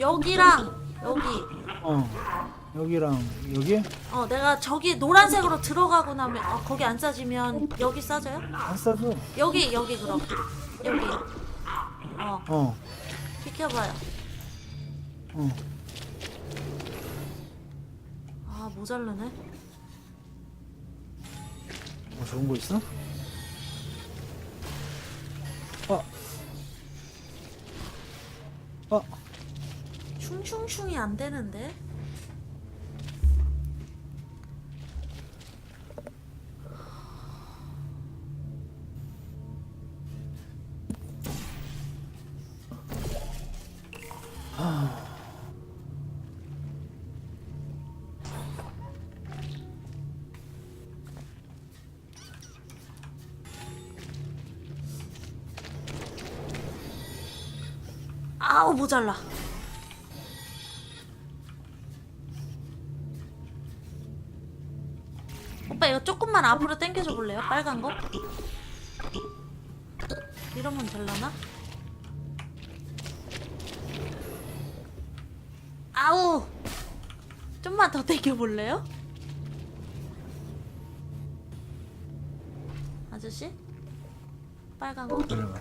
여기랑 여기 어 여기랑 여기 어 내가 저기 노란색으로 들어가고 나면 어, 거기 안 싸지면 여기 싸져요? 안 싸줘. 여기 여기 그럼 여기 어 어 비켜봐요 어. 아 모자르네 뭐 좋은 거 있어? 어. 어. 슝슝슝이 안 되는데? 아우 모자라 이거 조금만 앞으로 당겨줘 볼래요? 빨간 거? 이러면 될라나? 아우! 좀만 더 당겨 볼래요? 아저씨? 빨간 거? 그래봐.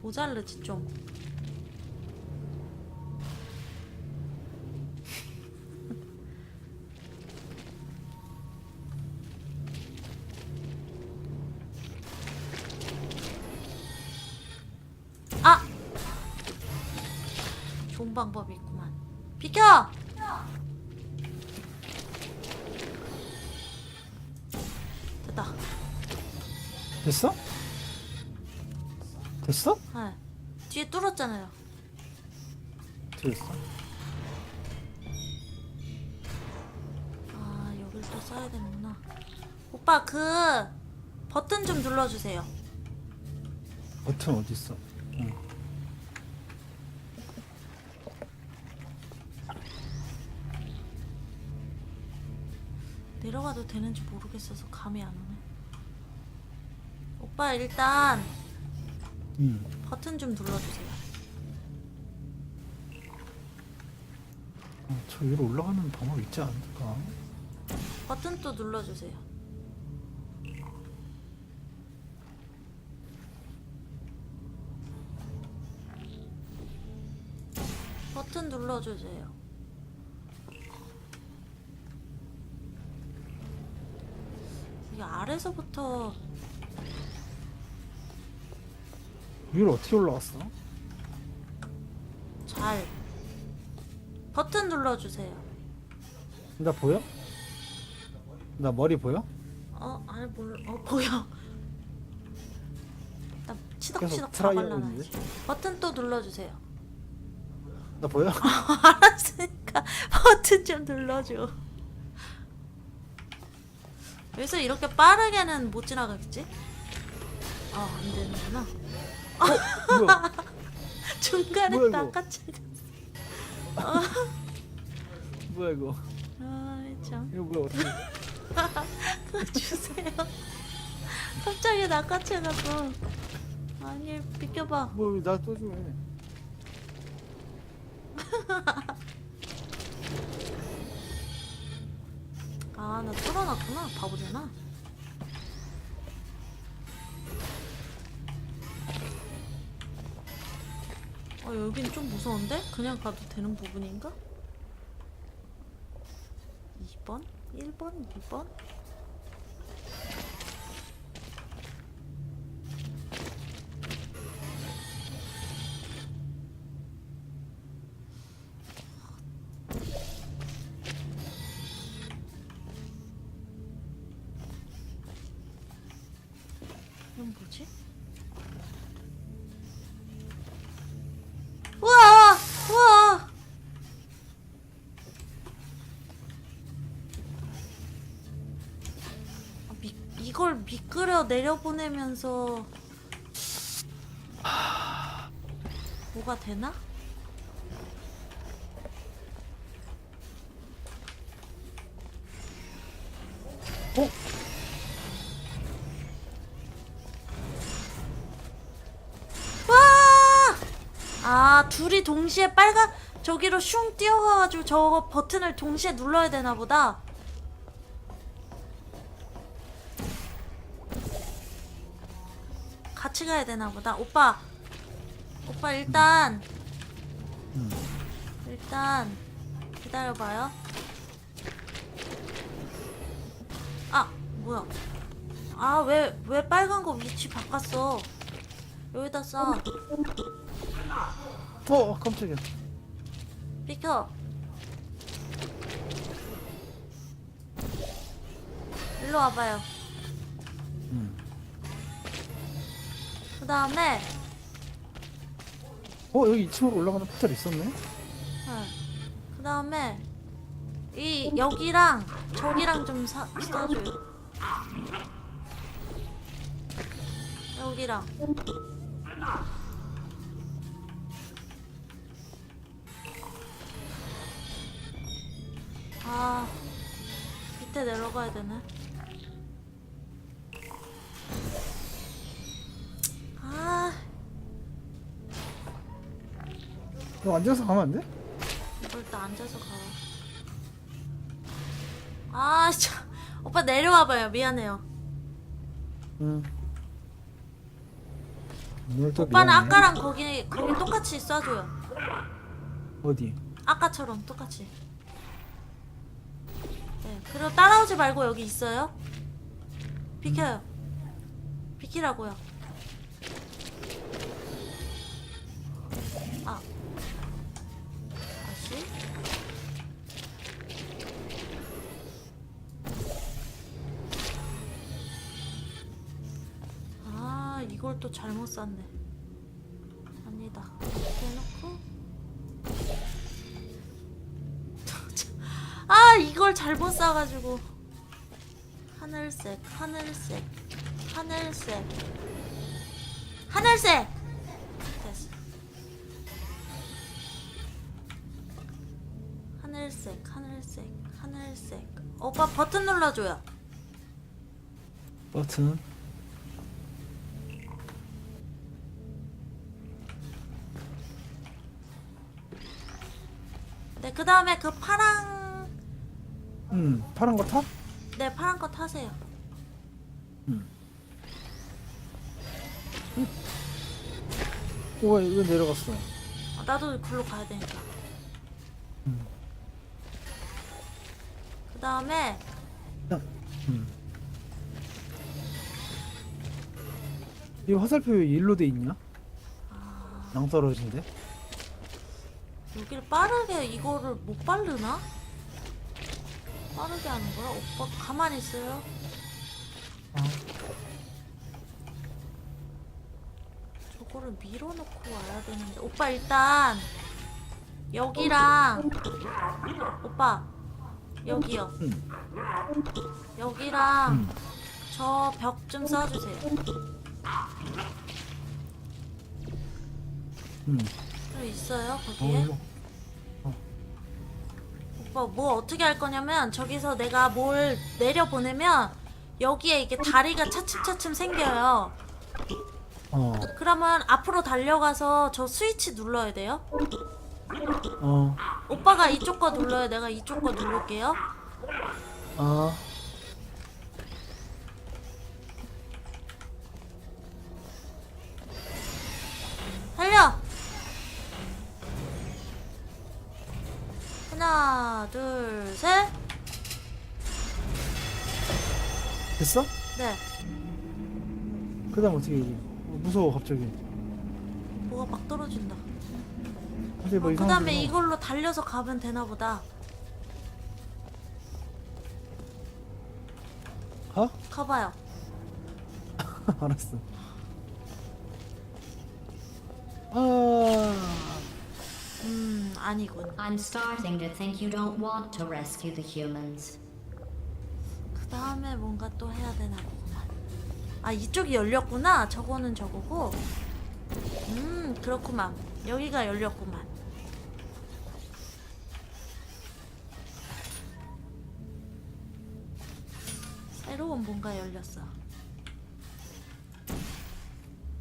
모자르지 좀. 좋은 방법이 있구만. 비켜! 됐다. 됐어? 됐어? 네. 뒤에 뚫었잖아요. 됐어. 아 여길 또 써야 되는구나 오빠 그 버튼 좀 눌러주세요 버튼 어디 있어? 내려가도 되는지 모르겠어서 감이 안 오네 오빠 일단 응. 버튼 좀 눌러주세요 어, 저 위로 올라가는 방법 있지 않을까? 버튼 또 눌러주세요 버튼 눌러주세요 이게 아래서부터 위로 어떻게 올라갔어? 잘 버튼 눌러주세요. 나 보여? 나 머리 보여? 어, 아니 몰라. 어 보여. 나 치덕치덕 계속 다 트라이 하고 발라놔야지. 버튼 또 눌러주세요. 나 보여? 알았으니까 버튼 좀 눌러줘. 여기서 이렇게 빠르게는 못 지나가겠지? 아, 안 되는구나. 뭐야? 중간에 뭐야, 이거? 낚아채. 뭐야 이거? 아이 참. 이거 뭐야 어떻게? 그거 주세요. 갑자기 낚아채가지고. 아니 비켜봐. 뭐나또 줘. 아, 나 뚫어놨구나. 바보잖아. 어, 여긴 좀 무서운데? 그냥 가도 되는 부분인가? 2번? 1번? 2번? 끄려 내려보내면서 뭐가 되나? 어? 와! 아 둘이 동시에 빨간 저기로 슝 뛰어가가지고 저 버튼을 동시에 눌러야 되나 보다. 같이 가야 되나 보다. 오빠. 오빠 일단. 일단 기다려봐요. 아 뭐야. 아 왜 왜 빨간 거 위치 바꿨어? 여기다 써. 어 깜짝이야. 비켜. 일로 와봐요. 다음에 어 여기 2층으로 올라가는 포탈 있었네. 그 다음에 이 여기랑 저기랑 좀 사, 써줘요. 여기랑 아 밑에 내려가야 되네. 너 앉아서 가면 안 돼? 이걸 또 앉아서 가. 아, 참. 오빠 내려와봐요. 미안해요. 응. 오늘 오빠는 미안해. 아까랑 거기 거기 똑같이 쏴줘요. 어디? 아까처럼 똑같이. 네. 그리고 따라오지 말고 여기 있어요. 비켜요. 비키라고요. 잘못 샀네. 아니다. 해놓고. 아 이걸 잘못 싸가지고 하늘색 하늘색 하늘색 하늘색 하늘색 하늘색 하늘색 오빠 버튼 눌러줘요 버튼. 네 그 다음에 그 파랑 음 파란 거 타? 네 파란 거 타세요 오 이거 내려갔어. 어, 나도 글로 가야 되니까 음. 그 다음에 음. 이 화살표 왜 일로 돼 있냐? 낭떨어진데? 여기를 빠르게 이거를 못 바르나? 빠르게 하는 거야? 오빠 가만히 있어요. 아. 저거를 밀어놓고 와야 되는데 오빠 일단 여기랑 오빠 여기요. 음. 여기랑 음. 저벽 좀 써주세요. 음. 또 있어요 어 거기에? 이거. 오빠 뭐 어떻게 할 거냐면 저기서 내가 뭘 내려 보내면 여기에 이게 다리가 차츰차츰 생겨요. 어. 그러면 앞으로 달려가서 저 스위치 눌러야 돼요. 어. 오빠가 이쪽 거 눌러요. 내가 이쪽 거 누를게요. 아. 달려. 하나, 둘, 셋. 됐어? 네. 그 다음 어떻게 이게 무서워 갑자기. 뭐가 막 떨어진다. 근데 뭐그 이상한 다음에 거. 이걸로 달려서 가면 되나 보다. 가? 가봐요. 알았어. 아. 음, 아니군. I'm starting to think you don't want to rescue the humans. 그 다음에 뭔가 또 해야 되나 보구만. 아, 이쪽이 열렸구나. 저거는 저거고. 음, 그렇구만. 여기가 열렸구만. 새로운 뭔가 열렸어.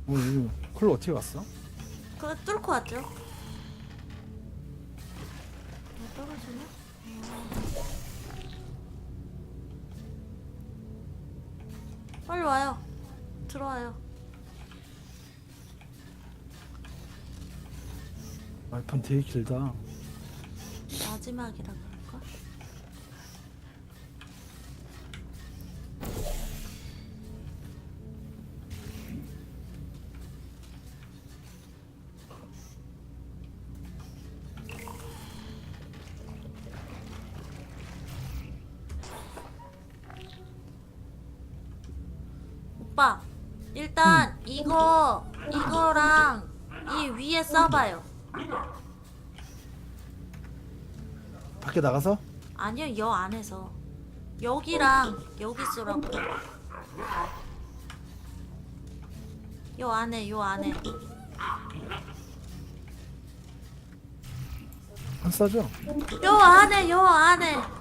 어, 이거 클로 어떻게 갔어? 그거 뚫고 왔죠? 빨리 와요. 들어와요. 말판 되게 길다. 마지막이라 그럴까? 오빠, 일단 이거 이거랑 이 위에 써봐요. 밖에 나가서? 아니요, 여 안에서. 여기랑 여기 쓰라고. 요 안에, 요 안에. 안 싸죠? 요 안에, 요 안에.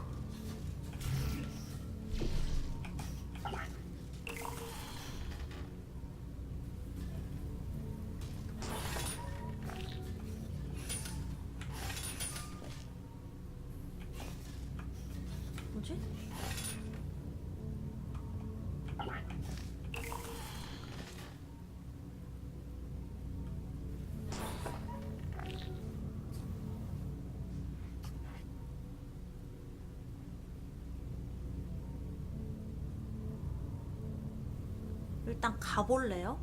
일단 가볼래요?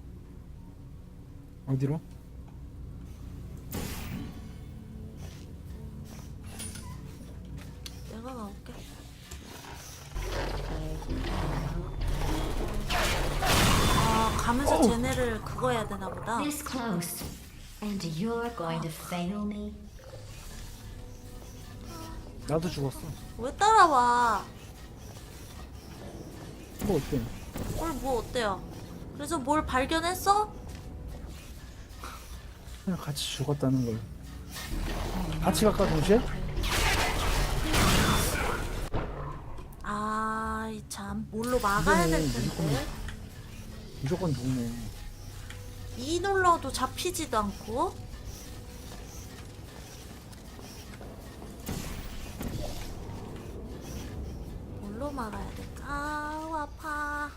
어디로? 내가 가볼게. 아, 가면서 쟤네를 그거 해야 되나 보다. This close. And you're going to fail me? 나도 죽었어. 왜 따라와? 뭐 어때? 뭘 뭐 어때요? 그래서 뭘 발견했어? 그냥 같이 죽었다는 걸. 같이 갈까 동시에? 아, 이 참. 뭘로 막아야 될 이거는 텐데. 무조건 죽네. 이 눌러도 잡히지도 않고. 뭘로 막아야 될까? 아우, 아파.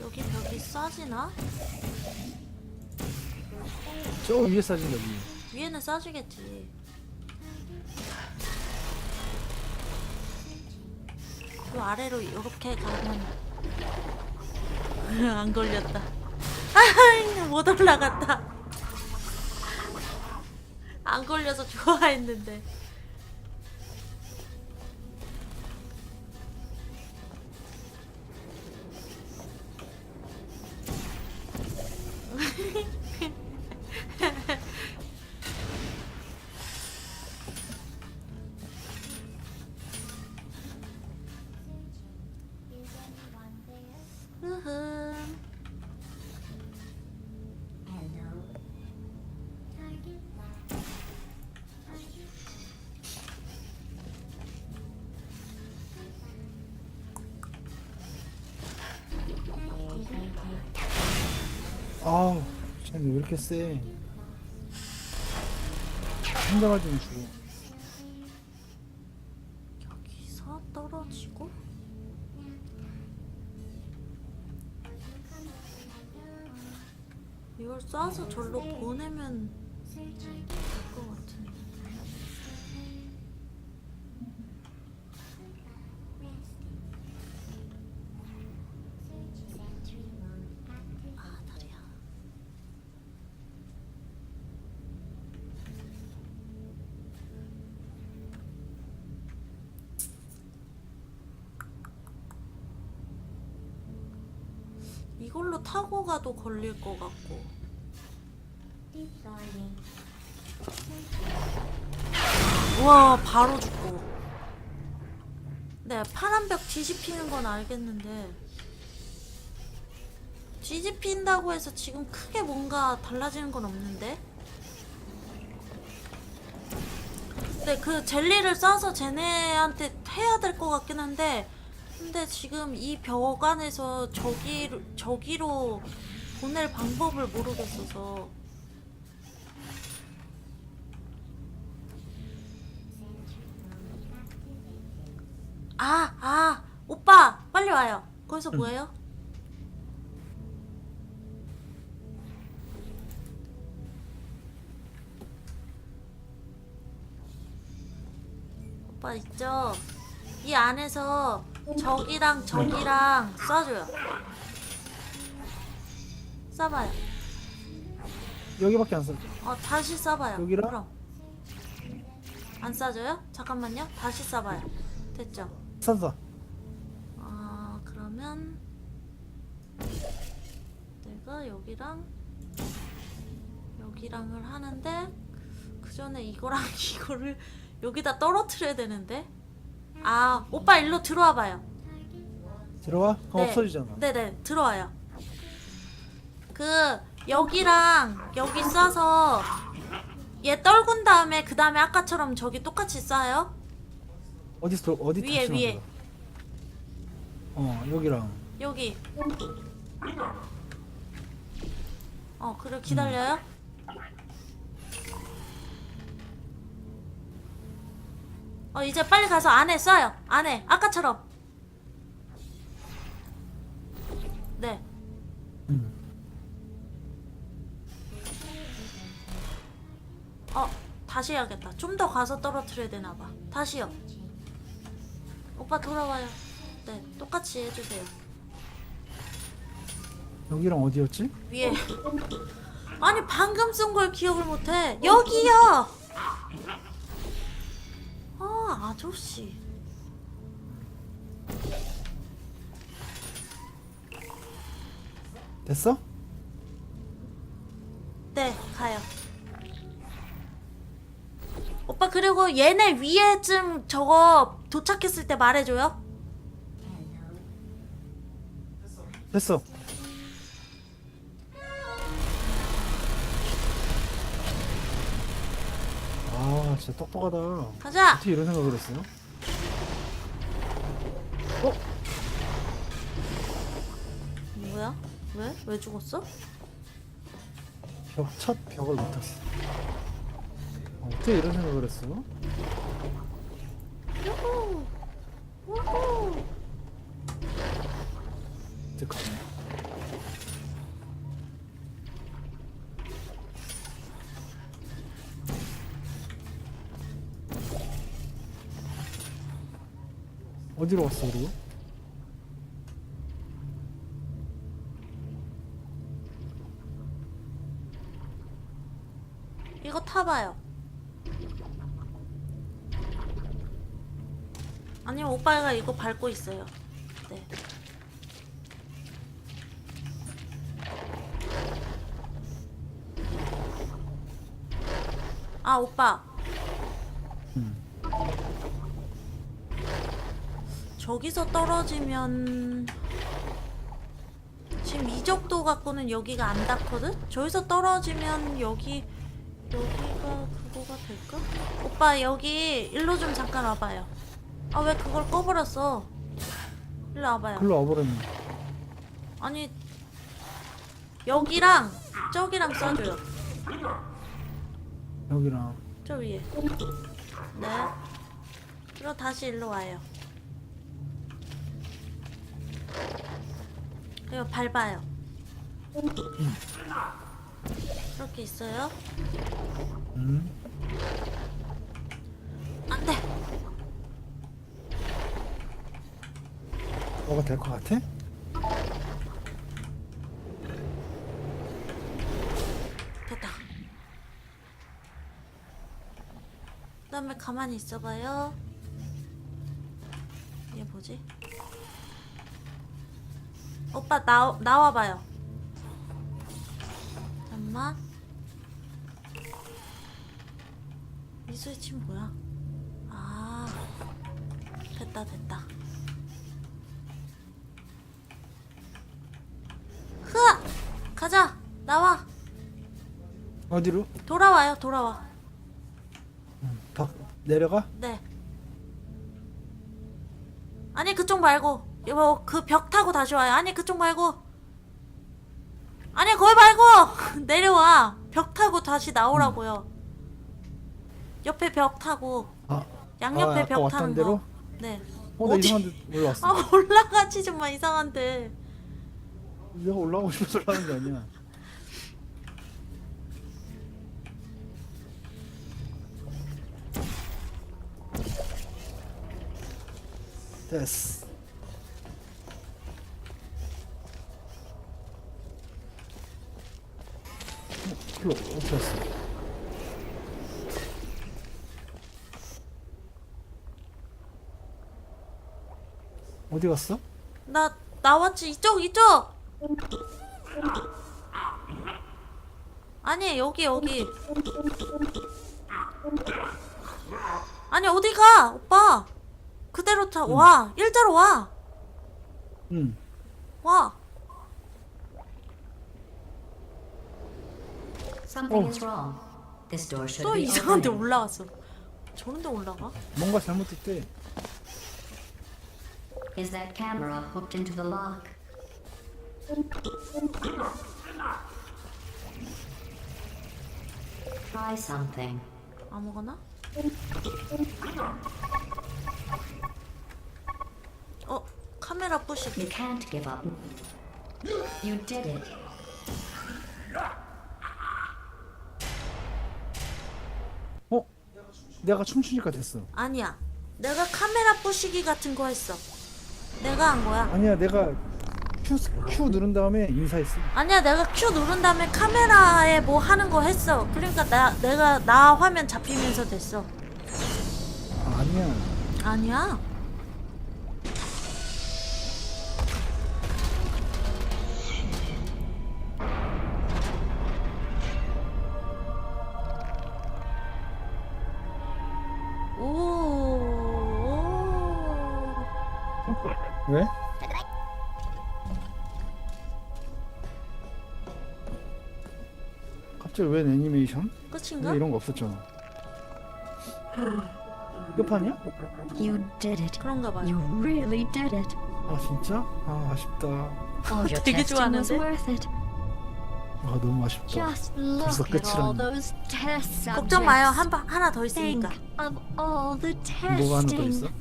여기 벽이 싸지나? 저 위에 싸진다 위에. 위에는 싸지겠지. 요 아래로 이렇게 가면 안 걸렸다. 아, 못 올라갔다. 안 걸려서 좋아했는데. 아우, 쟤는 왜 이렇게 세? 혼자 맞으면 죽어. 이걸로 타고 가도 걸릴 것 같고. 우와 바로 죽고. 네 파란 벽 뒤집히는 건 알겠는데. 뒤집힌다고 해서 지금 크게 뭔가 달라지는 건 없는데? 근데 그 젤리를 싸서 쟤네한테 해야 될 것 같긴 한데 근데 지금 이 벽안에서 저기로, 저기로 보낼 방법을 모르겠어서 아! 아! 오빠! 빨리 와요! 거기서 응. 뭐예요? 오빠 있죠? 이 안에서 저기랑 저기랑 쏴줘요. 쏴봐요. 여기밖에 안 써. 어, 다시 쏴봐요. 여기랑? 그럼. 안 쏴줘요? 잠깐만요. 다시 쏴봐요. 됐죠? 싼다. 아 그러면 내가 여기랑 여기랑을 하는데 그 전에 이거랑 이거를 여기다 떨어뜨려야 되는데 아 오빠 일로 들어와 봐요 들어와? 그럼 네. 없어지잖아. 네네 들어와요 그 여기랑 여기 쏴서 얘 떨군 다음에 그 다음에 아까처럼 저기 똑같이 쏴요 어디서 들어- 어디 위에, 위에. 어 여기랑 여기. 어, 그래 기다려요. 어, 이제 빨리 가서 안에 쏴요. 안에 아까처럼. 네. 음. 어, 다시 해야겠다. 좀 더 가서 떨어뜨려야 되나 봐. 다시요. 오빠 돌아와요. 네, 똑같이 해주세요. 여기랑 어디였지? 위에 아니 방금 쓴걸 기억을 못해 여기요 아 아저씨 됐어? 네 가요 오빠 그리고 얘네 위에쯤 저거 도착했을 때 말해줘요 됐어. 아 진짜 똑똑하다. 가자 어떻게 이런 생각을 했어요? 뭐야 왜? 왜 죽었어? 벽 첫 벽을 못 탔어. 어, 어떻게 이런 생각을 했어? 유후 우후 잠깐만. 어디로 왔어 그리고? 이거 타봐요. 아니면 오빠가 이거 밟고 있어요. 네. 아 오빠 저기서 떨어지면 지금 이 정도 갖고는 여기가 안 닿거든? 저기서 떨어지면 여기 여기가 그거가 될까? 오빠 여기 일로 좀 잠깐 와봐요. 아 왜 그걸 꺼버렸어? 일로 와봐요. 글로 와버렸네. 아니 여기랑 저기랑 써줘요. 여기랑 저 위에. 네. 그리고 다시 일로 와요. 그리고 밟아요. 이렇게 있어요. 음. 안 돼. 뭐가 될 것 같아? 됐다. 그 다음에 가만히 있어봐요. 이게 뭐지? 오빠 나 나와봐요. 잠만. 이 스위치 뭐야? 아 됐다 됐다. 흐아 가자 나와. 어디로? 돌아와요, 돌아와. 음, 박 내려가? 네. 아니 그쪽 말고 이거 그벽 타고 다시 와요. 아니 그쪽 말고. 아니 거기 말고 내려와. 벽 타고 다시 나오라고요. 옆에 벽 타고 아, 양옆에 아, 아까 벽 왔던 타는 대로? 거. 네. 어, 나 어디? 이상한데 올라왔어. 아 올라가지 좀 마 이상한데. 내가 올라가고 싶어서 올라가는 게 아니야. 됐어. 어, 어디 갔어? 어디 갔어? 나 나왔지 이쪽 이쪽. 아니 여기 여기. 아니 어디 가 오빠. 그대로 타. 와 일자로 와. 응. 와. Something Oh. is wrong. This door should 또 be 이상한 데 opening. 올라왔어. 저런 데 올라가? 뭔가 잘못됐대. Is that camera hooked into the lock? Try something. 아무거나? 어 카메라 부시기. You can't give up. You did it. 어? 내가 춤추니까 됐어. 아니야. 내가 카메라 부시기 같은 거 했어. 내가 한 거야. 아니야, 내가 Q, Q 누른 다음에 인사했어. 아니야, 내가 Q 누른 다음에 카메라에 뭐 하는 거 했어. 그러니까 나 내가 나 화면 잡히면서 됐어. 아, 아니야. 아니야. 갑자기 웬 애니메이션? 끝인가? 근데 이런 거 없었잖아. 끝판이야? You did it. 그런가 봐요. You really did it. 아 진짜? 아 아쉽다. All your 되게 testing was 좋아하는데? worth it. 아 너무 아쉽다. Just 벌써 look at all 끝이라니. those test subjects. 걱정 마요. 한번 하나 더 Think 있으니까. of all the 뭐가 하나 더 있어? testing.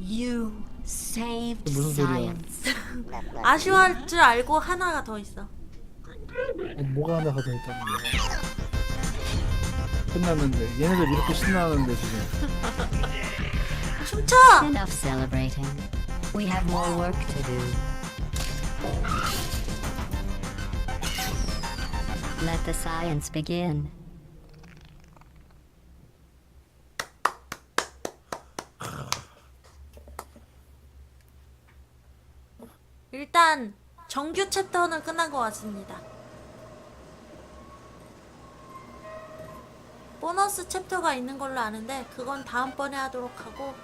You saved 무슨 소리야? science. 아쉬워할 줄 알고 하나가 더 있어. 어, 뭐가 하나가 더 있다는 거야? 끝났는데 얘네들 이렇게 신나는데 지금. 춤춰! Enough celebrating. We have more work to do. Let the science begin. 일단 정규 챕터는 끝난 것 같습니다. 보너스 챕터가 있는 걸로 아는데 그건 다음번에 하도록 하고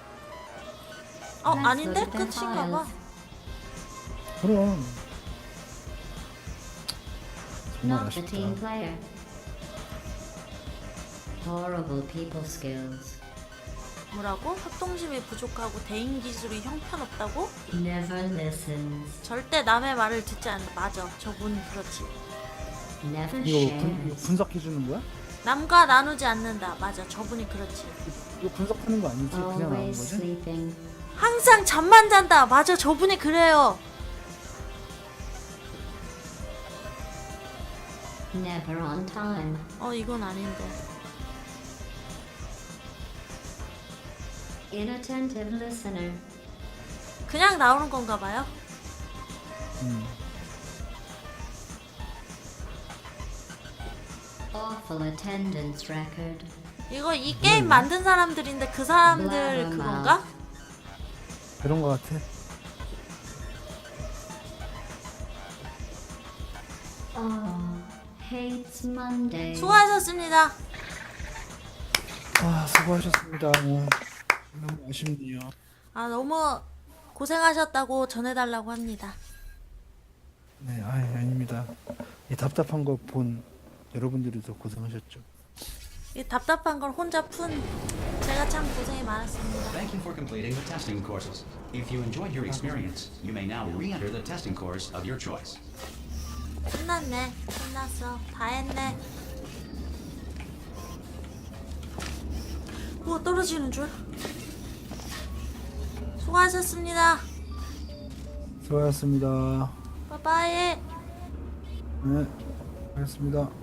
어 아닌데 끝인가 봐. 그럼. 정말 Not the team 아쉽다. player. Horrible people skills. 뭐라고? 협동심이 부족하고 대인 기술이 형편없다고? Never listens. 절대 남의 말을 듣지 않는 맞아 저분 그렇지 Never 이거, 분, 이거 shares. 분석해 주는 거야? 남과 나누지 않는다 맞아 저분이 그렇지 이거 분석하는 거 아니지? 그냥 나온 Always 거지? sleeping. 항상 잠만 잔다 맞아 저분이 그래요 Never on time. 어 이건 아닌데 Inattentive listener. 그냥 나오는 건가 봐요 음. Awful attendance record. 이거 이 게임 만든 사람들인데 그 사람들. 그건가? 그런 거 같아. Oh, hates Monday. 수고하셨습니다 아 수고하셨습니다. 어, 너무 아쉽네요. 아 너무 고생하셨다고 전해달라고 합니다 네, 아 아닙니다. 이 답답한 거 본 여러분들이 더 고생하셨죠. 이 답답한 걸 혼자 푼 제가 참 고생이 많았습니다 Thank you for completing the testing courses. If you enjoyed your experience, you may now re-enter the testing course of your choice. 끝났네 끝났어 다 했네 우와 떨어지는 줄 수고하셨습니다. 수고하셨습니다. 바이바이. 네, 알겠습니다.